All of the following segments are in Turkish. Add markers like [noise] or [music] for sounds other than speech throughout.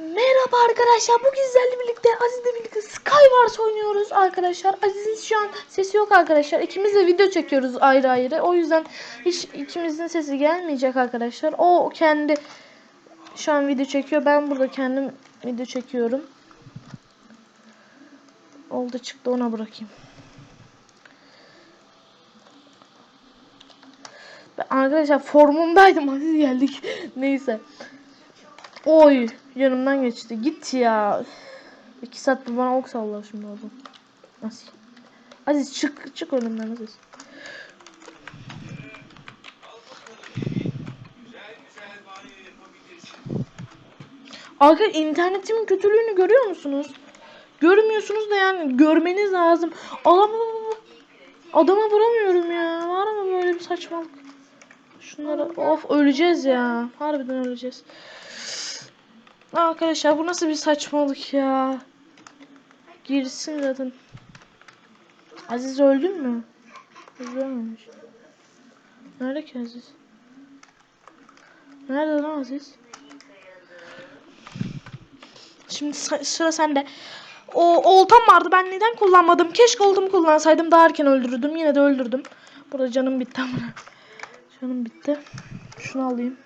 Merhaba arkadaşlar. Bugün sizlerle birlikte Aziz'le birlikte Skywars oynuyoruz arkadaşlar. Aziz'in şu an sesi yok arkadaşlar. İkimiz de video çekiyoruz ayrı ayrı. O yüzden hiç ikimizin sesi gelmeyecek arkadaşlar. O kendi şu an video çekiyor. Ben burada kendim video çekiyorum. Oldu çıktı ona bırakayım. Ben arkadaşlar formumdaydım. Aziz geldik. [laughs] Neyse. Oy yanımdan geçti. Git ya. İki saattir bana ok sallar şimdi orada. Nasıl? Aziz çık çık önümden Aziz. Arkadaşlar internetimin kötülüğünü görüyor musunuz? Görmüyorsunuz da yani görmeniz lazım. Adamı adama vuramıyorum ya. Var mı böyle bir saçmalık? Şunları of öleceğiz ya. Harbiden öleceğiz. Arkadaşlar bu nasıl bir saçmalık ya? Girsin zaten. Aziz öldün mü? Öldürmemiş. Nerede ki Aziz? Nerede lan Aziz? Şimdi sı- sıra sende. O oltam vardı ben neden kullanmadım? Keşke oltamı kullansaydım daha erken öldürürdüm. Yine de öldürdüm. Burada canım bitti ama. Canım bitti. Şunu alayım.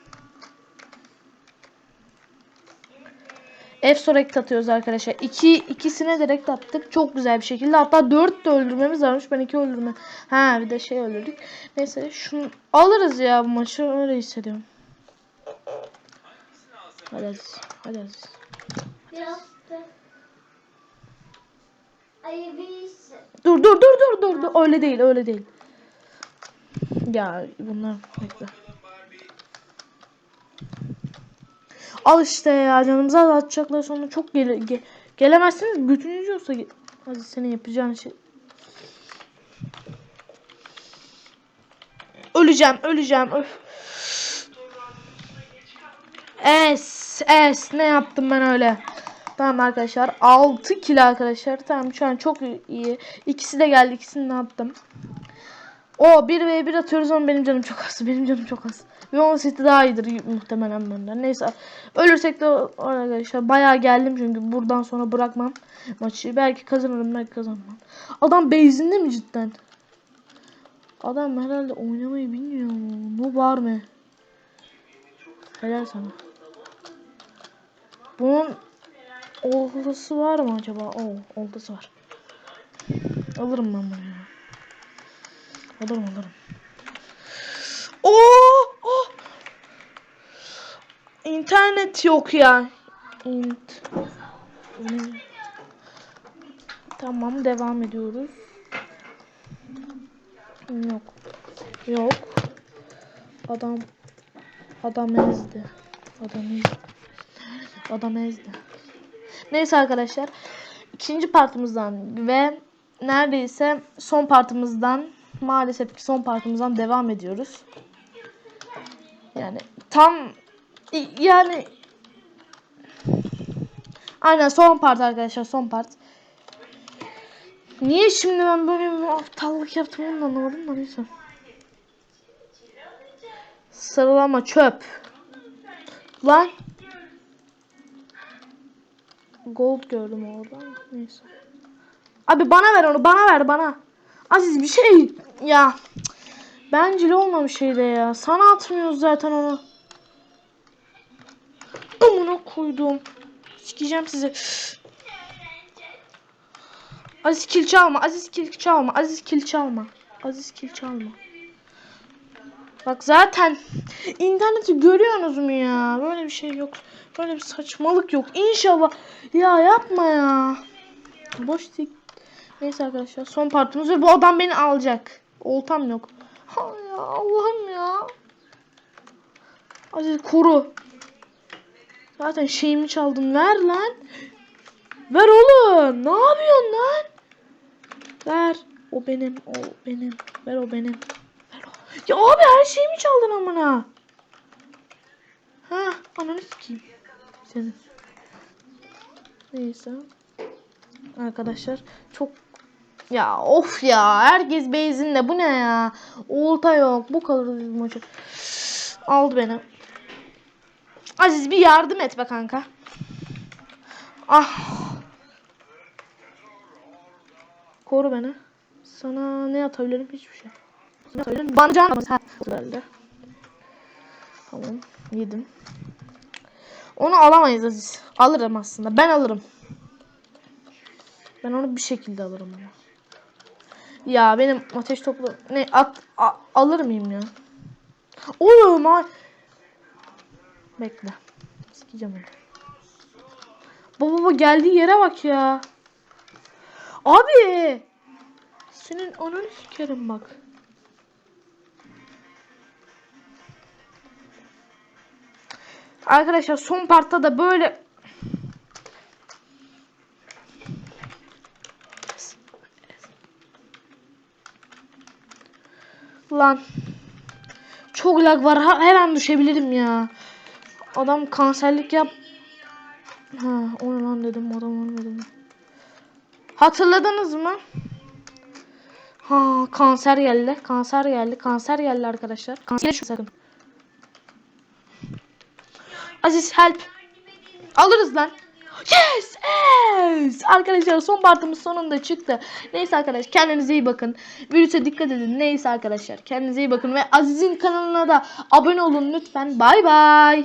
F direkt atıyoruz arkadaşlar. İki, ikisine direkt attık. Çok güzel bir şekilde. Hatta 4 de öldürmemiz varmış. Ben 2 öldürme. Ha bir de şey öldürdük. Neyse şunu alırız ya bu maçı. Öyle hissediyorum. Hadi Aziz. Hadi Aziz. Dur dur dur dur. dur. Öyle değil öyle değil. Ya bunlar bekle. Al işte ya canımıza atacaklar sonra çok gele, ge- gelemezsiniz götünüz yoksa hadi senin yapacağın şey. Öleceğim öleceğim öf. Es es ne yaptım ben öyle. Tamam arkadaşlar 6 kilo arkadaşlar. Tamam şu an çok iyi. İkisi de geldi ikisini ne yaptım. O 1 ve 1 atıyoruz ama benim canım çok az. Benim canım çok az. Ve 10 seti daha iyidir muhtemelen benden. Neyse. Ölürsek de arkadaşlar bayağı geldim çünkü buradan sonra bırakmam maçı. Belki kazanırım belki kazanmam. Adam base'inde mi cidden? Adam herhalde oynamayı bilmiyor? Ne var mı? Helal sana. Bunun oltası var mı acaba? Oo, oltası var. Alırım ben bunu. Alırım alırım. Oo! Oh! İnternet yok ya. İnt. Tamam devam ediyoruz. Yok. Yok. Adam adam ezdi. Adam ezdi. Adam ezdi. Neyse arkadaşlar. ikinci partımızdan ve neredeyse son partımızdan maalesef ki son partımızdan devam ediyoruz. Yani tam yani aynen son part arkadaşlar son part. Niye şimdi ben böyle bir aptallık yaptım onu da anlamadım da neyse. Sıralama çöp. Lan. Gold gördüm orada. Neyse. Abi bana ver onu bana ver bana. Aziz bir şey ya. Bencil olmamış şeyde ya. Sana atmıyoruz zaten onu. Amına koydum. Sikeceğim sizi. Aziz kil çalma. Aziz kil çalma. Aziz kil çalma. Aziz kil çalma. Bak zaten interneti görüyorsunuz mu ya? Böyle bir şey yok. Böyle bir saçmalık yok. İnşallah. Ya yapma ya. Boş sik. Neyse arkadaşlar son partımız ve bu adam beni alacak. Oltam yok. Ha ya Allah'ım ya. Aziz koru. Zaten şeyimi çaldın. Ver lan. Ver oğlum. Ne yapıyorsun lan? Ver. O benim. O benim. Ver o benim. Ver o. Ya abi her şeyimi çaldın amına. Ha, ananı sikeyim. Senin. Neyse. Arkadaşlar çok ya of ya herkes base'inde bu ne ya? Olta yok. Bu biz maçı. Aldı beni. Aziz bir yardım et be kanka. Ah. Koru beni. Sana ne atabilirim? Hiçbir şey. Ne atabilirim? Bana can ha, herhalde. Tamam. Yedim. Onu alamayız Aziz. Alırım aslında. Ben alırım. Ben onu bir şekilde alırım ama. Ya benim ateş toplu ne at a- alır mıyım ya? Oğlum ay. Bekle. Sikeceğim onu. Baba baba geldiği yere bak ya. Abi. Senin ananı sikerim bak. Arkadaşlar son partta da böyle Lan. Çok lag var. Ha- Her an düşebilirim ya. Adam kanserlik yap. Ha, o ne lan dedim. Adam ölmedi. Hatırladınız mı? Ha, kanser geldi. Kanser geldi. Kanser geldi arkadaşlar. Kanser şu sakın. Aziz help. Alırız lan. Yes! Yes! Arkadaşlar son partımız sonunda çıktı. Neyse arkadaşlar kendinize iyi bakın. Virüse dikkat edin. Neyse arkadaşlar kendinize iyi bakın. Ve Aziz'in kanalına da abone olun lütfen. Bay bay.